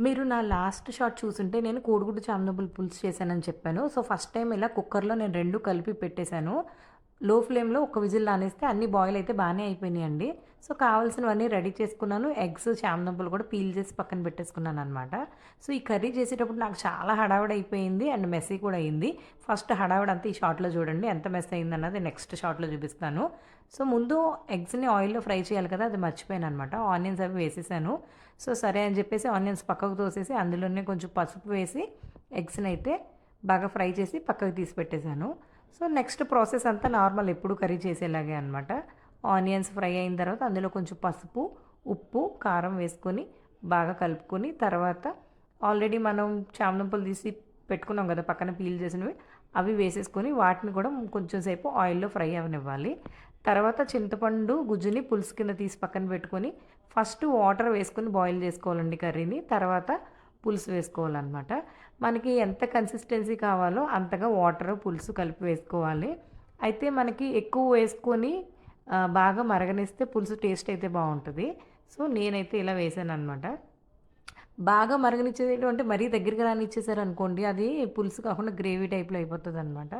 మీరు నా last shot చూసుంటే నేను కోడిగుడ్డు చామదుంపలు పులుసు చేశానని చెప్పాను. సో, ఫస్ట్ టైం ఇలా కుక్కర్‌లో నేను రెండు కలిపి పెట్టేశాను. లో ఫ్లేమ్‌లో ఒక విజిల్ రానిస్తే అన్ని బాయిల్ అయితే బాగానే అయిపోయినాయండి. సో, కావాల్సినవన్నీ రెడీ చేసుకున్నాను. ఎగ్స్, చామదుంపలు కూడా పీల్ చేసి పక్కన పెట్టేసుకున్నాను అనమాట సో, ఈ కర్రీ చేసేటప్పుడు నాకు చాలా హడావిడ అయిపోయింది అండ్ మెస్సీ కూడా అయింది. ఫస్ట్ హడావిడంతా ఈ షాట్‌లో చూడండి. ఎంత మెస్ అయింది అన్నది నెక్స్ట్ షాట్‌లో చూపిస్తాను. సో, ముందు ఎగ్స్‌ని ఆయిల్‌లో ఫ్రై చేయాలి కదా! అది మర్చిపోయాను అనమాట ఆనియన్స్ అవి వేసేసాను. సో, సరే అని చెప్పేసి ఆనియన్స్ పక్కకు తోసేసి అందులోనే కొంచెం పసుపు వేసి ఎగ్స్ని అయితే బాగా ఫ్రై చేసి పక్కకు తీసి పెట్టేశాను. సో, నెక్స్ట్ ప్రాసెస్ అంతా నార్మల్ ఎప్పుడు కర్రీ చేసేలాగే అనమాట. ఆనియన్స్ ఫ్రై అయిన తర్వాత అందులో కొంచెం పసుపు, ఉప్పు, కారం వేసుకొని బాగా కలుపుకొని తర్వాత ఆల్రెడీ మనం చామదుంపలు తీసి పెట్టుకున్నాం కదా! పక్కన పీల్ చేసినవి అవి వేసేసుకొని వాటిని కూడా కొంచెం సేపు ఆయిల్‌లో ఫ్రై అవనివ్వాలి తర్వాత చింతపండు గుజ్జుని పులుసు కింద తీసి పక్కన పెట్టుకొని ఫస్ట్ వాటర్ వేసుకొని బాయిల్ చేసుకోవాలండి కర్రీని. తర్వాత పులుసు వేసుకోవాలన్నమాట మనకి ఎంత కన్సిస్టెన్సీ కావాలో అంతగా వాటర్, పులుసు కలిపి వేసుకోవాలి. అయితే మనకి ఎక్కువ వేసుకొని బాగా మరగనిస్తే పులుసు టేస్ట్ అయితే బాగుంటుంది సో, నేనైతే ఇలా వేసాను అనమాట బాగా మరగనిచ్చేది అంటే మరీ దగ్గరికి రానిచ్చేసారనుకోండి అది పులుసు కాకుండా గ్రేవీ టైప్‌లో అయిపోతుంది అనమాట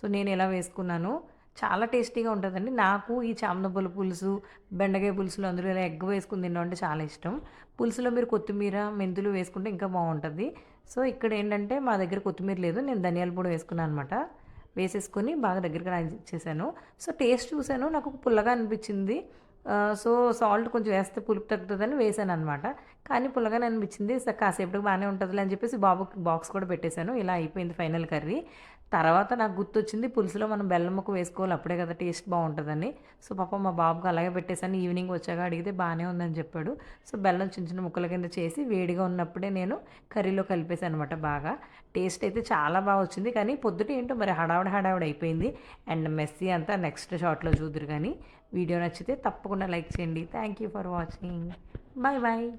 సో, నేను ఇలా వేసుకున్నాను. చాలా టేస్టీగా ఉంటుందండి నాకు ఈ చామదుంపల పులుసు, బెండకాయ పులుసులు అందులో ఇలా ఎగ్ వేసుకుని తినడం అంటే చాలా ఇష్టం. పులుసులో మీరు కొత్తిమీర, మెంతులు వేసుకుంటే ఇంకా బాగుంటుంది సో, ఇక్కడ ఏంటంటే మా దగ్గర కొత్తిమీర లేదు. నేను ధనియాల పొడి వేసుకున్నాననమాట. వేసేసుకొని బాగా దగ్గరగా రానిచ్చేసాను. సో, టేస్ట్ చూశాను నాకు పుల్లగా అనిపించింది. సో, సాల్ట్ కొంచెం వేస్తే పులుపు తగ్గుతుందని వేసాను అనమాట కానీ పుల్లగానే అనిపించింది. కాసేపటికి బాగానే ఉంటుందిలే అని చెప్పేసి బాబుకి బాక్స్ కూడా పెట్టేశాను. ఇలా అయిపోయింది ఫైనల్ కర్రీ. తర్వాత నాకు గుర్తొచ్చింది పులుసులో మనం బెల్లం ముక్క వేసుకోవాలి. అప్పుడే కదా టేస్ట్ బాగుంటుందని సో, పాప మా బాబుకి అలాగే పెట్టేశాను ఈవినింగ్ వచ్చాక అడిగితే బాగానే ఉందని చెప్పాడు. సో, బెల్లం చిన్న చిన్న ముక్కల కింద చేసి వేడిగా ఉన్నప్పుడే నేను కర్రీలో కలిపేసాననమాట బాగా. టేస్ట్ అయితే చాలా బాగా వచ్చింది. కానీ పొద్దుట ఏంటో మరి హడావిడ హడావిడి అయిపోయింది. అండ్ మెస్సీ అంతా నెక్స్ట్ షాట్‌లో చూదురు కానీ వీడియో నచ్చితే తప్పకుండా లైక్ చేయండి. Thank you for watching. Bye bye.